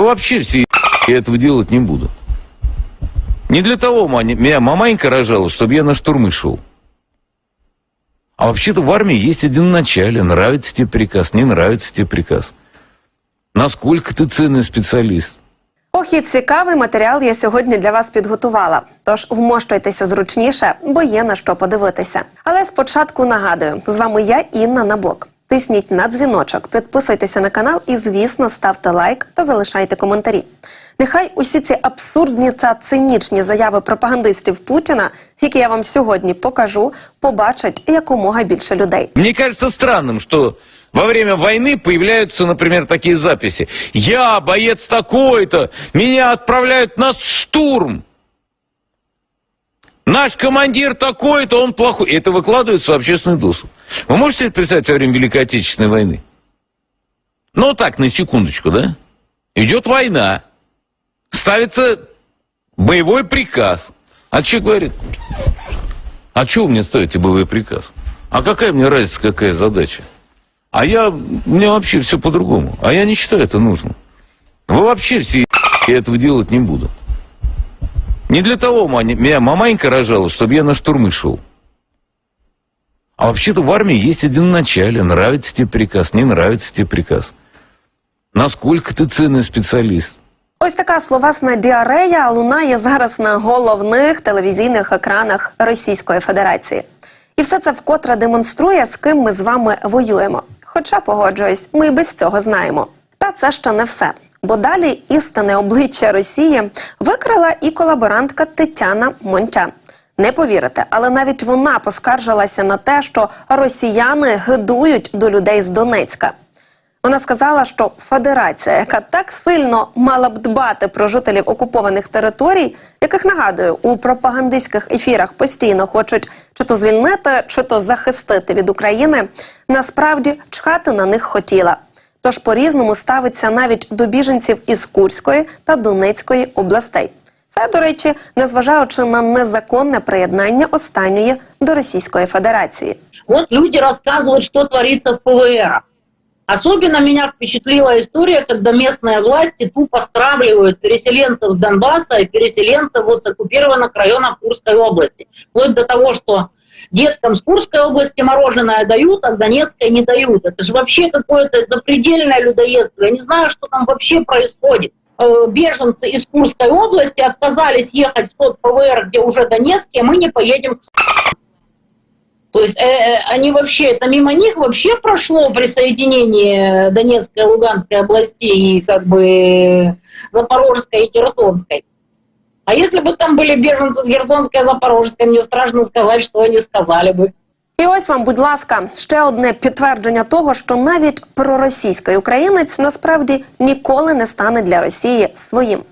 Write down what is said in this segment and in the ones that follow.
Вы вообще все я этого делать не буду. Не для того мани- меня маманька рожала, чтобы я на штурмы шел. А вообще-то в армии есть один начале. Нравится тебе приказ, не нравится тебе приказ. Насколько ты ценный специалист? Ох, і цікавий матеріал я сьогодні для вас підготувала. Тож вмощуйтеся зручніше, бо є на що подивитися. Але спочатку нагадую, з вами я Інна Набок. Тисніть на дзвіночок, підписуйтеся на канал і, звісно, ставте лайк та залишайте коментарі. Нехай усі ці абсурдні та цинічні заяви пропагандистів Путіна, які я вам сьогодні покажу, побачать якомога більше людей. Мне кажется странным, что во время войны появляются, например, такие записи. Я боец такой-то, меня отправляют на штурм. Наш командир такой-то, он плохой. И это выкладывается в общественный досуг. Вы можете себе представить во время Великой Отечественной войны? Ну, так, на секундочку, да? Идет война. Ставится боевой приказ. А человек говорит, а чего мне ставите боевой приказ? А какая мне разница, какая задача? А я, у меня вообще все по-другому. А я не считаю это нужным. Вы вообще все этого делать не буду. Не для того мани- меня маманька рожала, чтобы я на штурмы шел. А вообще-то в армии есть один начале. Нравится тебе приказ, не нравится тебе приказ. Насколько ты ценный специалист? Ось така словесна діарея лунає зараз на головних телевізійних екранах Російської Федерації. І все це вкотре демонструє, з ким ми з вами воюємо. Хоча, погоджуюсь, ми і без цього знаємо. Та це ще не все. Бо далі істинне обличчя Росії викрила і колаборантка Тетяна Монтян. Не повірите, але навіть вона поскаржилася на те, що росіяни гидують до людей з Донецька. Вона сказала, що федерація, яка так сильно мала б дбати про жителів окупованих територій, яких нагадую, у пропагандистських ефірах постійно хочуть чи то звільнити, чи то захистити від України, насправді чхати на них хотіла Тож по-різному ставиться навіть до біженців із Курської та Донецької областей. Це, до речі, незважаючи на незаконне приєднання останньої до Російської Федерації. Вот люди рассказывают, что творится в ПВР. Особенно меня впечатлила история, когда местные власти тупо стравливают переселенцев с Донбасса и переселенцев вот с оккупированных районов Курской области. Вплоть до того, что деткам с Курской области мороженое дают, а с Донецкой не дают. Это же вообще какое-то запредельное людоедство. Я не знаю, что там вообще происходит. Э, Беженцы из Курской области отказались ехать в тот ПВР, где уже Донецкий, а мы не поедем то есть э, э, они вообще, это мимо них вообще прошло присоединение Донецкой Луганской областей и как бы Запорожской и Херсонской. А если бы там были беженцы с Херсонской и Запорожской, мне страшно сказать, что они сказали бы. І ось вам, будь ласка, ще одне підтвердження того, що навіть проросійський українець насправді ніколи не стане для Росії своїм.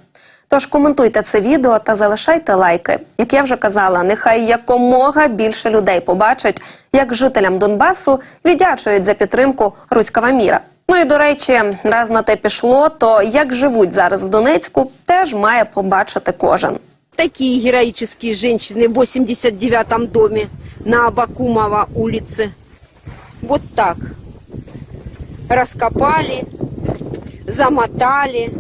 Тож коментуйте це відео та залишайте лайки. Як я вже казала, нехай якомога більше людей побачать, як жителям Донбасу віддячують за підтримку руського міра. Ну і до речі, раз на те пішло, то як живуть зараз в Донецьку, теж має побачити кожен. такие героические женщины в 89-м доме на Абакумова улице. Вот так. Раскопали, замотали.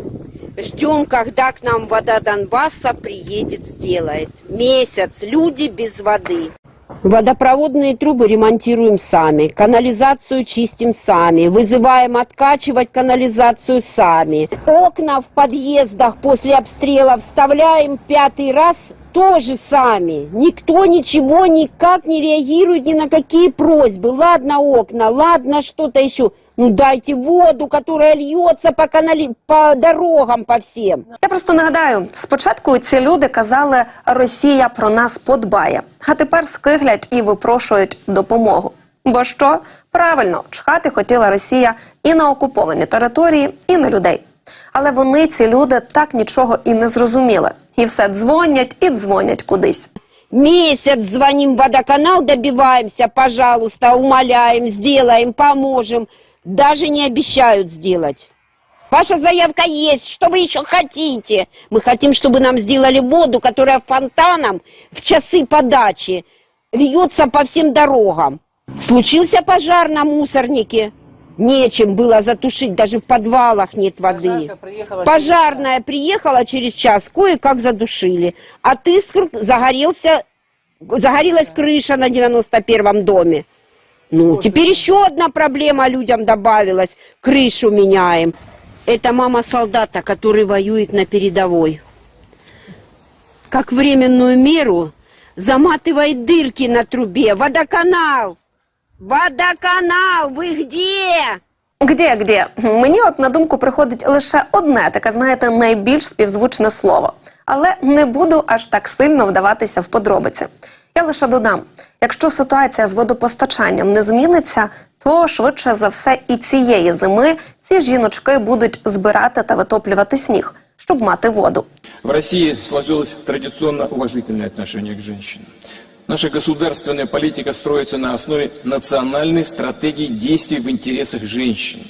Ждем, когда к нам вода Донбасса приедет, сделает. Месяц. Люди без воды. Водопроводные трубы ремонтируем сами, канализацию чистим сами, вызываем откачивать канализацию сами. Окна в подъездах после обстрела вставляем пятый раз тоже сами. Никто ничего никак не реагирует ни на какие просьбы. Ладно окна, ладно что-то еще. Ну дайте воду, которая льется по, канали... по дорогам, по всем. Я просто нагадаю, спочатку ці люди казали, Росія про нас подбає, а тепер скиглять і випрошують допомогу. Бо що? Правильно, чхати хотіла Росія і на окуповані території, і на людей. Але вони, ці люди, так нічого і не зрозуміли. І все дзвонять і дзвонять кудись. Месяц звоним в водоканал, добиваемся, пожалуйста, умоляем, сделаем, поможем. Даже не обещают сделать. Ваша заявка есть, что вы еще хотите? Мы хотим, чтобы нам сделали воду, которая фонтаном в часы подачи льется по всем дорогам. Случился пожар на мусорнике. Нечем было затушить, даже в подвалах нет воды. Пожарная приехала через час, кое-как задушили. От искр загорелся, загорелась крыша на 91-м доме. Ну, теперь еще одна проблема людям добавилась. Крышу меняем. Это мама солдата, который воюет на передовой. Как временную меру заматывает дырки на трубе. Водоканал! Водоканал, вы где? Где, где? Мені от на думку приходить лише одне, таке, знаєте, найбільш співзвучне слово. Але не буду аж так сильно вдаватися в подробиці. Я лише додам: якщо ситуація з водопостачанням не зміниться, то швидше за все і цієї зими ці жіночки будуть збирати та витоплювати сніг, щоб мати воду. В России сложилось традиционно уважительное отношение к женщинам. Наша государственная политика строится на основе национальной стратегии действий в интересах женщин.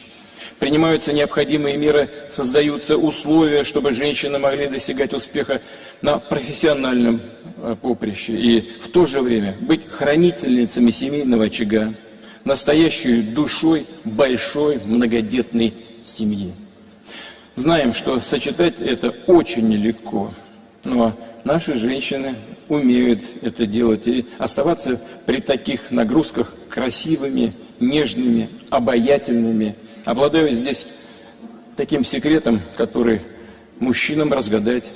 Принимаются необходимые меры, создаются условия, чтобы женщины могли достигать успеха на профессиональном э, поприще и в то же время быть хранительницами семейного очага, настоящей душой большой многодетной семьи. Знаем, что сочетать это очень нелегко, но наши женщины умеют это делать и оставаться при таких нагрузках красивыми, нежными, обаятельными. Обладаю здесь таким секретом, который мужчинам разгадать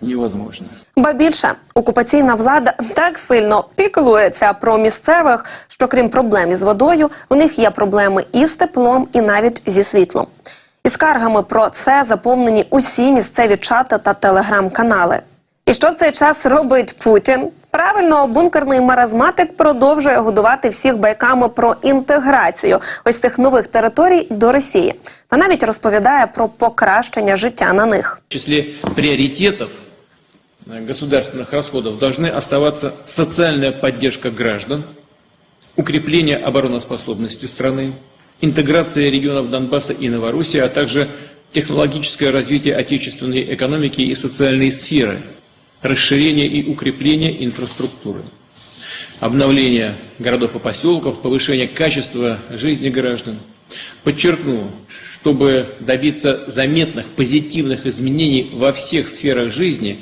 невозможно. Ба більше окупаційна влада так сильно піклується про місцевих, що крім проблем із водою, у них є проблеми і з теплом, і навіть зі світлом. І скаргами про це заповнені усі місцеві чати та телеграм-канали. І що в цей час робить Путін? Правильно, бункерний маразматик продовжує годувати всіх байками про інтеграцію ось цих нових територій до Росії, та навіть розповідає про покращення життя на них. В числе приоритетов э, государственных расходов должны оставаться социальная поддержка граждан, укрепление обороноспособности страны, интеграция регионов Донбасса и Новороссии, а также технологическое развитие отечественной экономики и социальной сферы, Расширение и укрепление инфраструктуры, обновление городов и поселков, повышение качества жизни граждан. Подчеркну, чтобы добиться заметных позитивных изменений во всех сферах жизни,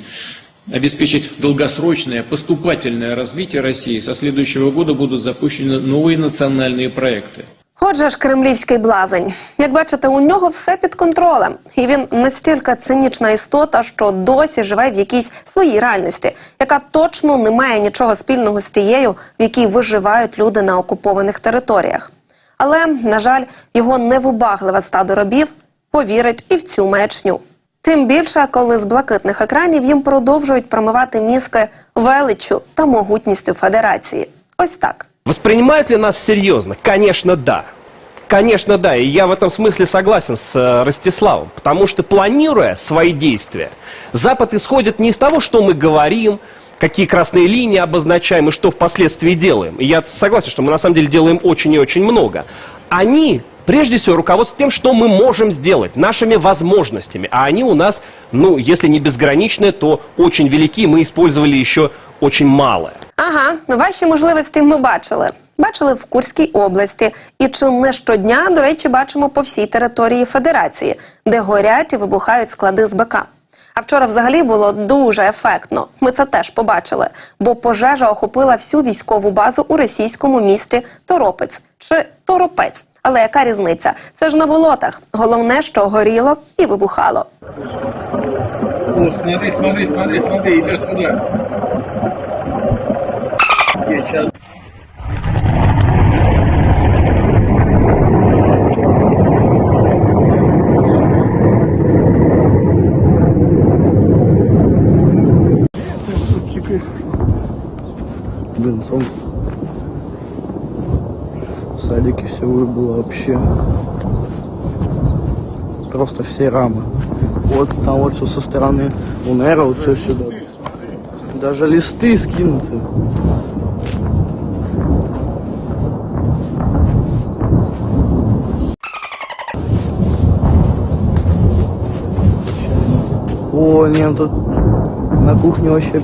обеспечить долгосрочное поступательное развитие России, со следующего года будут запущены новые национальные проекты. Отже ж, кремлівський блазень. Як бачите, у нього все під контролем, і він настільки цинічна істота, що досі живе в якійсь своїй реальності, яка точно не має нічого спільного з тією, в якій виживають люди на окупованих територіях. Але, на жаль, його невибагливе стадо робів повірить і в цю маячню. Тим більше, коли з блакитних екранів їм продовжують промивати мізки величчю та могутністю федерації. Ось так. Воспринимают ли нас серьезно? Конечно, да. Конечно, да. И я в этом смысле согласен с э, Ростиславом. Потому что, планируя свои действия, Запад исходит не из того, что мы говорим, какие красные линии обозначаем и что впоследствии делаем. И я согласен, что мы на самом деле делаем очень и очень много. Они прежде всего руководствуются тем, что мы можем сделать, нашими возможностями. А они у нас, ну, если не безграничные, то очень велики. Мы использовали еще очень малое. Ага, ваші можливості ми бачили. Бачили в Курській області, і чи не щодня, до речі, бачимо по всій території Федерації, де горять і вибухають склади з БК. А вчора взагалі було дуже ефектно. Ми це теж побачили, бо пожежа охопила всю військову базу у російському місті Торопець чи Торопець. Але яка різниця? Це ж на болотах. Головне, що горіло і вибухало. О, смотри, смотри, смотри, смотри, идет сюда. Сейчас Бенцом. В садике все выбыло вообще. Просто все рамы. Вот там вот все со стороны Унера, вот все сюда. Даже листы скинуты. О, нет, тут на кухне вообще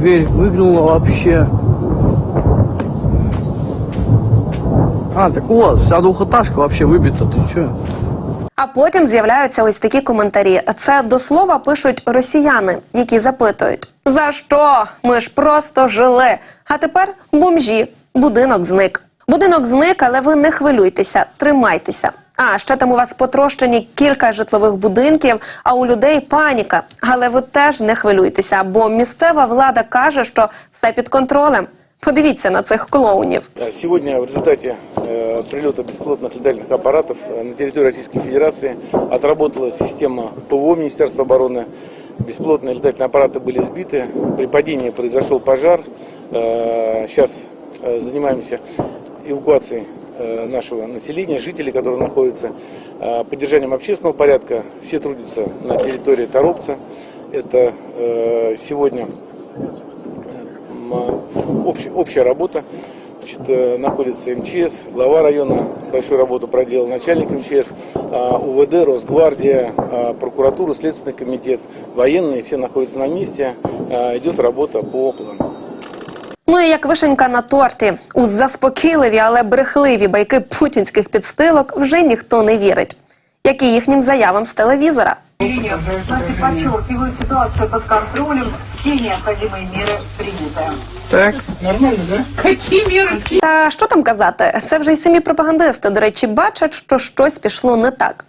Дверь выгнула вообще. А, так у вас вся двухэтажка вообще выбита, ты чё? А потім з'являються ось такі коментарі. Це до слова пишуть росіяни, які запитують: за що? Ми ж просто жили. А тепер бомжі. Будинок зник. Будинок зник, але ви не хвилюйтеся, тримайтеся. А ще там у вас потрощені кілька житлових будинків, а у людей паніка. Але ви теж не хвилюйтеся, бо місцева влада каже, що все під контролем. Подивіться на цих клоунів. Сегодня в результате э, прилета беспилотных летательных аппаратов э, на территории Российской Федерации отработала система ПВО Министерства обороны. Беспилотные летательные аппараты были сбиты. При падении произошел пожар. Э, сейчас э, занимаемся эвакуацией э, Нашего населения, жителей, которые находятся, э, поддержанием общественного порядка. Все трудятся на территории Торопца. Это э, сегодня общая работа. Значит, э, находится МЧС, глава района большую работу проделал, начальник МЧС, УВД, Росгвардия, прокуратура, Следственный комитет, военные, все находятся на месте. Идет работа по плану. Ну і як вишенька на торті, у заспокійливі, але брехливі байки путінських підстилок вже ніхто не вірить. Як і їхнім заявам з телевізора. Власти подчеркивают ситуацию под контролем, все необходимые меры приняты. Так. Какие меры? Та що там казати? Це вже й самі пропагандисти, до речі, бачать, що щось пішло не так.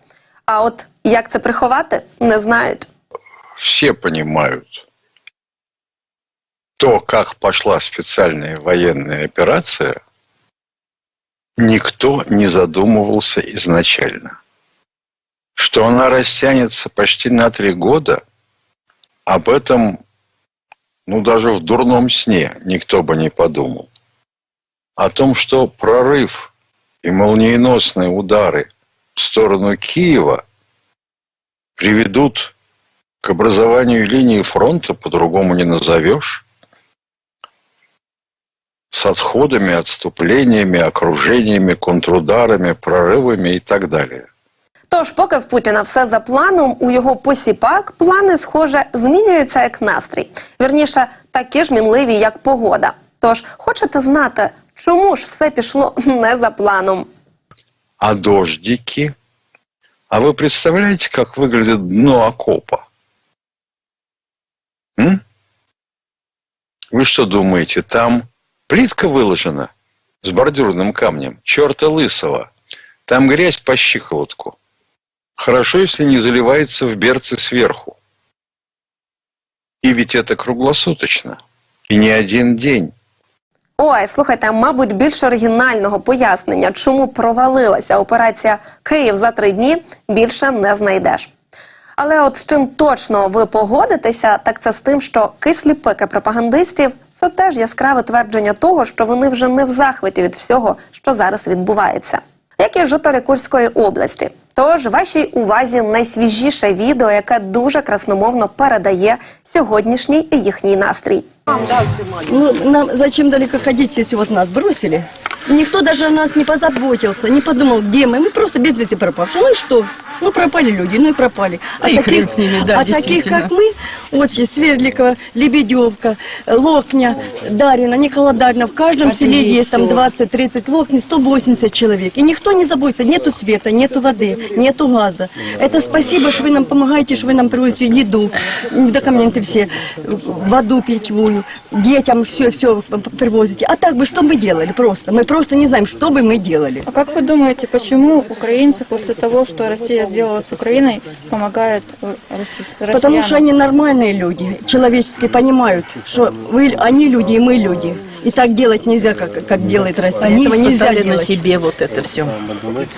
А от як це приховати, не знають. все понимают, То, как пошла специальная военная операция, никто не задумывался изначально. Что она растянется почти на три года, об этом, ну, даже в дурном сне никто бы не подумал. О том, что прорыв и молниеносные удары в сторону Киева приведут к образованию линии фронта по-другому не назовешь. С отходами, отступлениями, окружениями, контрударами, прорывами и так далее. Тож, поки в Путіна все за планом, у його посіпак плани, схоже, змінюються як настрій. Вірніше, такі ж мінливі, як погода. Тож, хочете знати, чому ж все пішло не за планом? А дождики? А вы представляете, как выглядит дно окопа? М? Вы что думаете, там плитка выложена с бордюрным камнем? Черта лысого. Там грязь по щиколотку. Хорошо, если не заливается в берцы сверху. И ведь это круглосуточно. И не один день. Ой, слухайте, мабуть, більш оригінального пояснення, чому провалилася операція Київ за три дні, більше не знайдеш. Але от з чим точно ви погодитеся, так це з тим, що кислі пики пропагандистів це теж яскраве твердження того, що вони вже не в захваті від всього, що зараз відбувається. Як і жителі Курської області. Тож вашій увазі найсвіжіше відео, яке дуже красномовно передає сьогоднішній і їхній настрій. Ну, нам зачем далеко ходить, если вот нас бросили? Никто даже о нас не позаботился, не подумал, где мы. Мы просто без вести пропавшие. Ну и что? Ну, пропали люди, ну и пропали. А, и хрен с ними, да, А таких, действительно. как мы, вот здесь Свердликова, Лебедевка, Локня, Дарина, Никола Дарина, в каждом селе есть там 20-30 Локни, 180 человек. И никто не заботится, нету света, нету воды, нету газа. Это спасибо, что вы нам помогаете, что вы нам привозите еду, документы все, воду питьевую, детям все-все привозите. А так бы что мы делали просто? Мы просто не знаем, что бы мы делали. А как вы думаете, почему украинцы после того, что Россия сделала с Украиной, помогают э, российс- Потому что они нормальные люди, человеческие, понимают, что вы, они люди и мы люди. И так делать нельзя, как, как делает Россия. Они Этого нельзя испытали на делать. себе вот это все.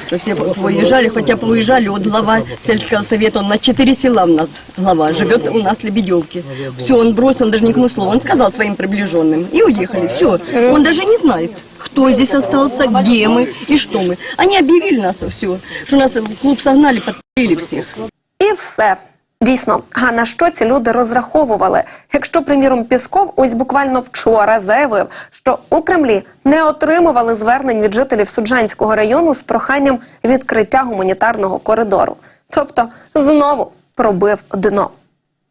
Что все выезжали, хотя бы уезжали, вот глава сельского совета, он на четыре села у нас глава, живет у нас в Лебедевке. Все, он бросил, он даже никому слова, он сказал своим приближенным, и уехали, все. Он даже не знает, кто здесь остался, где мы и что мы. Они объявили нас все, что нас в клуб согнали, подпилили всех. І все. Дійсно, а на що ці люди розраховували? Якщо, приміром, Пісков ось буквально вчора заявив, що у Кремлі не отримували звернень від жителів Суджанського району з проханням відкриття гуманітарного коридору. Тобто знову пробив дно.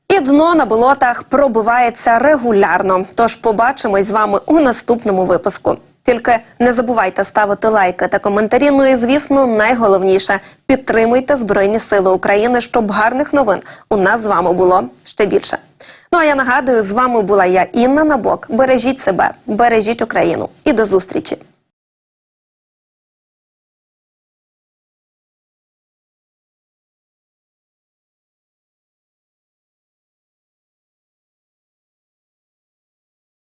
І дно на болотах пробивається регулярно. Тож побачимось з вами у наступному випуску. Тільки не забувайте ставити лайки та коментарі. Ну і звісно, найголовніше підтримуйте Збройні Сили України, щоб гарних новин у нас з вами було ще більше. Ну а я нагадую, з вами була я Інна Набок. Бережіть себе, бережіть Україну і до зустрічі.